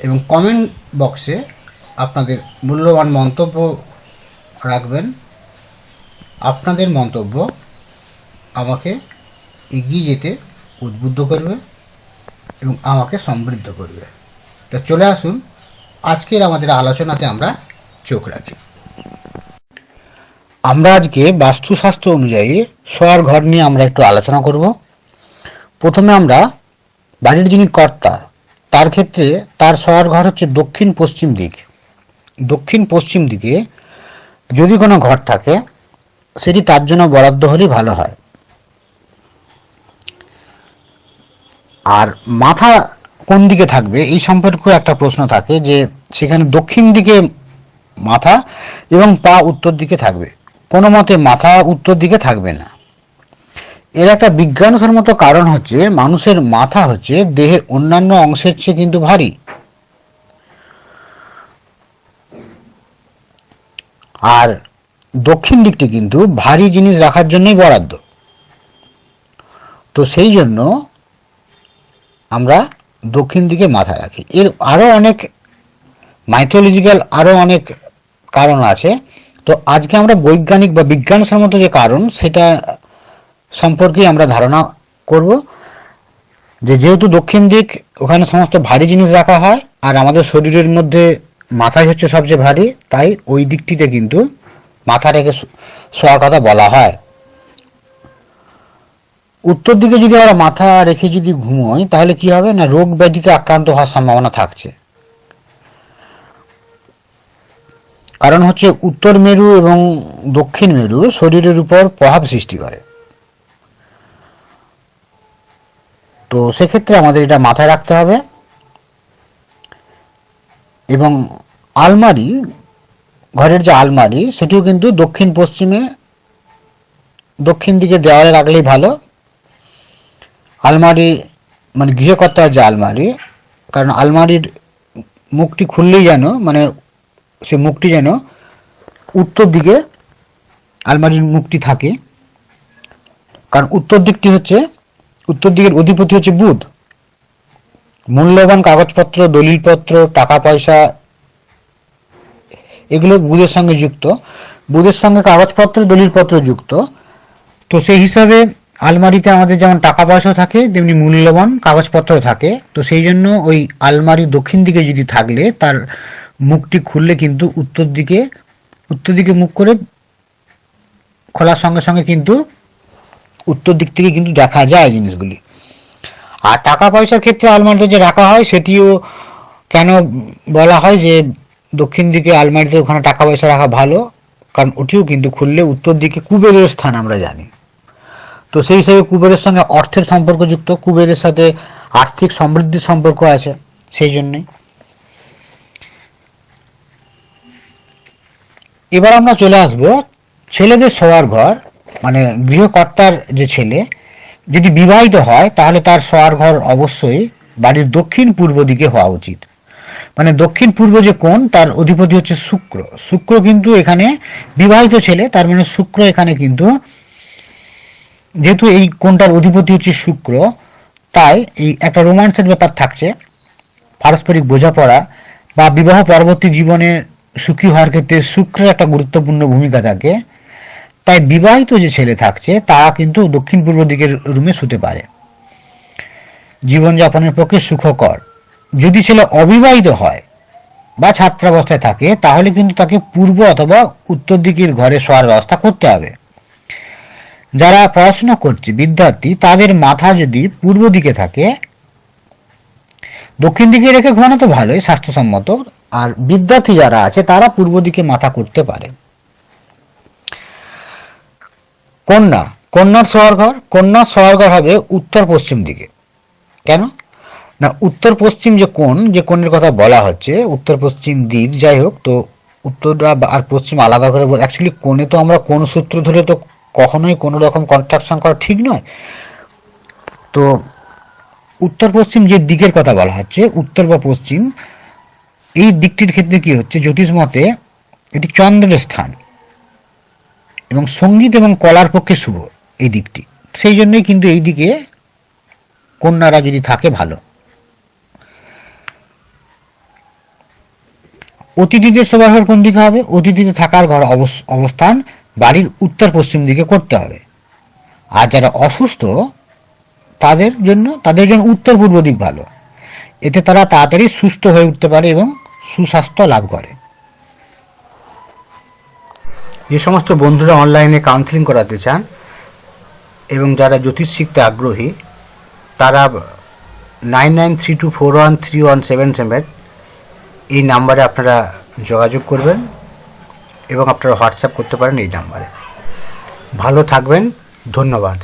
এবং কমেন্ট বক্সে আপনাদের মূল্যবান মন্তব্য রাখবেন। আপনাদের মন্তব্য আমাকে এগিয়ে যেতে উদ্বুদ্ধ করবে এবং আমাকে সমৃদ্ধ করবে। তো চলে আসুন, আজকের আমাদের আলোচনাতে আমরা চোখ রাখি। আমরা আজকে বাস্তুশাস্ত্র অনুযায়ী শোয়ার ঘর নিয়ে আমরা একটু আলোচনা করব। প্রথমে আমরা বাড়ির যিনি কর্তা তার ক্ষেত্রে তার শোয়ার ঘর হচ্ছে দক্ষিণ পশ্চিম দিক। দক্ষিণ পশ্চিম দিকে যদি কোনো ঘর থাকে, সেটি তার জন্য বরাদ্দ হলেই ভালো হয়। আর মাথা কোন দিকে থাকবে, এই সম্পর্কেও একটা প্রশ্ন থাকে যে সেখানে দক্ষিণ দিকে মাথা এবং পা উত্তর দিকে থাকবে। কোনো মতে মাথা উত্তর দিকে থাকবে না। এর একটা বিজ্ঞানসম্মত কারণ হচ্ছে, মানুষের মাথা হচ্ছে দেহের অন্যান্য অংশের চেয়ে কিন্তু ভারী। আর দক্ষিণ দিকটি কিন্তু ভারী জিনিস রাখার জন্যই বরাদ্দ। তো সেই জন্য আমরা দক্ষিণ দিকে মাথা রাখি। এর আরও অনেক মাইথোলজিক্যাল আরও অনেক কারণ আছে। তো আজকে আমরা বৈজ্ঞানিক বা বিজ্ঞানসম্মত যে কারণ, সেটা সম্পর্কে আমরা ধারণা করব যে যেহেতু দক্ষিণ দিক ওখানে সমস্ত ভারী জিনিস রাখা হয়, আর আমাদের শরীরের মধ্যে মাথাই হচ্ছে সবচেয়ে ভারী, তাই ওই দিকটিতে কিন্তু মাথা রেখে শোয়ার কথা বলা হয়। উত্তর দিকে যদি আমরা মাথা রেখে যদি ঘুমোই, তাহলে কি হবে না, রোগ ব্যাধিতে আক্রান্ত হওয়ার সম্ভাবনা থাকছে। কারণ হচ্ছে উত্তর মেরু এবং দক্ষিণ মেরু শরীরের উপর প্রভাব সৃষ্টি করে। তো সেক্ষেত্রে আমাদের এটা মাথায় রাখতে হবে। এবং আলমারি, ঘরের যে আলমারি, সেটিও কিন্তু দক্ষিণ পশ্চিমে, দক্ষিণ দিকে দেওয়ালে রাখলেই ভালো। আলমারি মানে গৃহকর্তার যে আলমারি, কারণ আলমারির মুখটি খুললেই যেন মানে সে মুখটি যেন উত্তর দিকে আলমারির মুখটি থাকে। কারণ উত্তর দিকটি হচ্ছে উত্তর দিকের অধিপতি হচ্ছে বুধ। মূল্যবান কাগজপত্র, দলিলপত্র, টাকা, পয়সা, এগুলো বুধের সঙ্গে যুক্ত। বুধের সঙ্গে কাগজপত্র, দলিলপত্র যুক্ত। তো সেই হিসাবে আলমারিতে আমাদের যেমন টাকা পয়সাও থাকে, তেমনি মূল্যবান কাগজপত্র থাকে। তো সেই জন্য ওই আলমারি দক্ষিণ দিকে যদি থাকলে, তার মুখটি খুললে কিন্তু উত্তর দিকে উত্তর দিকে মুখ করে খোলার সঙ্গে সঙ্গে কিন্তু উত্তর দিক থেকে কিন্তু দেখা যায় জিনিসগুলি। আর টাকা পয়সার ক্ষেত্রে আলমারিতে যে রাখা হয়, সেটিও কেন বলা হয় যে দক্ষিণ দিকে আলমারিতে ওখানে টাকা পয়সা রাখা ভালো, কারণ ওটিও কিন্তু খুললে উত্তর দিকে কুবেরের স্থান আমরা জানি। তো সেই হিসেবে কুবেরের সঙ্গে অর্থের সম্পর্কযুক্ত কুবেরের সাথে আর্থিক সমৃদ্ধির সম্পর্ক আছে সেই জন্যই। এবার আমরা চলে আসব ছেলেদের শোয়ার ঘর। মানে গৃহকর্তার যে ছেলে, যদি বিবাহিত হয়, তাহলে তার শোয়ার ঘর অবশ্যই বাড়ির দক্ষিণ পূর্ব দিকে হওয়া উচিত। মানে দক্ষিণ পূর্ব যে কোণ, তার অধিপতি হচ্ছে শুক্র। শুক্র কিন্তু এখানে বিবাহিত ছেলে, তার মানে শুক্র এখানে কিন্তু, যেহেতু এই কোণটার অধিপতি হচ্ছে শুক্র, তাই এই একটা রোমান্সের ব্যাপার থাকছে। পারস্পরিক বোঝাপড়া বা বিবাহ পরবর্তী জীবনে সুখী হওয়ার ক্ষেত্রে শুক্রের একটা গুরুত্বপূর্ণ ভূমিকা থাকে। তাই বিবাহিত যে ছেলে থাকছে, তারা কিন্তু দক্ষিণ পূর্ব দিকের রুমে শুতে পারে। জীবনযাপনের পক্ষে সুখকর। যদি ছেলে অবিবাহিত হয় বা ছাত্রাবস্থায় থাকে, তাহলে কিন্তু তাকে পূর্ব অথবা উত্তর দিকের ঘরে শোয়ার ব্যবস্থা করতে হবে। যারা পড়াশোনা করছে, বিদ্যার্থী, তাদের মাথা যদি পূর্ব দিকে থাকে, দক্ষিণ দিকে রেখে ঘুমানো তো ভালোই, স্বাস্থ্যসম্মত। আর বিদ্যার্থী যারা আছে, তারা পূর্ব দিকে মাথা করতে পারে। কন্যা, কন্যার শোয়ার ঘর কন্যার শোয়ার ঘর হবে উত্তর পশ্চিম দিকে। কেন? না উত্তর পশ্চিম যে কোণ, যে কোণের কথা বলা হচ্ছে উত্তর পশ্চিম দিক, যাই হোক, তো উত্তর আর পশ্চিম আলাদা করে অ্যাকচুয়ালি কোণে তো আমরা কোন সূত্র ধরে তো কখনোই কোনো রকম কনস্ট্রাকশন করা ঠিক নয়। তো উত্তর পশ্চিম যে দিকের কথা বলা হচ্ছে, উত্তর বা পশ্চিম, এই দিকটির ক্ষেত্রে কি হচ্ছে? জ্যোতিষ মতে এটি চন্দ্রের স্থান। এবং সংগীত এবং কলার পক্ষে শুভ এই দিকটি। সেই জন্যই কিন্তু এই দিকে কন্যারা যদি থাকে ভালো। অতিথিদের শোবার ঘর কোন দিকে হবে? অতিথিতে থাকার ঘর অবস- অবস্থান বাড়ির উত্তর পশ্চিম দিকে করতে হবে। আর যারা অসুস্থ, তাদের জন্য তাদের জন্য উত্তর পূর্ব দিক ভালো। এতে তারা তাড়াতাড়ি সুস্থ হয়ে উঠতে পারে এবং সুস্বাস্থ্য লাভ করে। যে সমস্ত বন্ধুরা অনলাইনে কাউন্সিলিং করাতে চান এবং যারা জ্যোতিষ শিখতে আগ্রহী, তারা nine nine three two four one three one seven seven এই নাম্বারে আপনারা যোগাযোগ করবেন এবং আপনারা হোয়াটসঅ্যাপ করতে পারেন এই নাম্বারে। ভালো থাকবেন, ধন্যবাদ।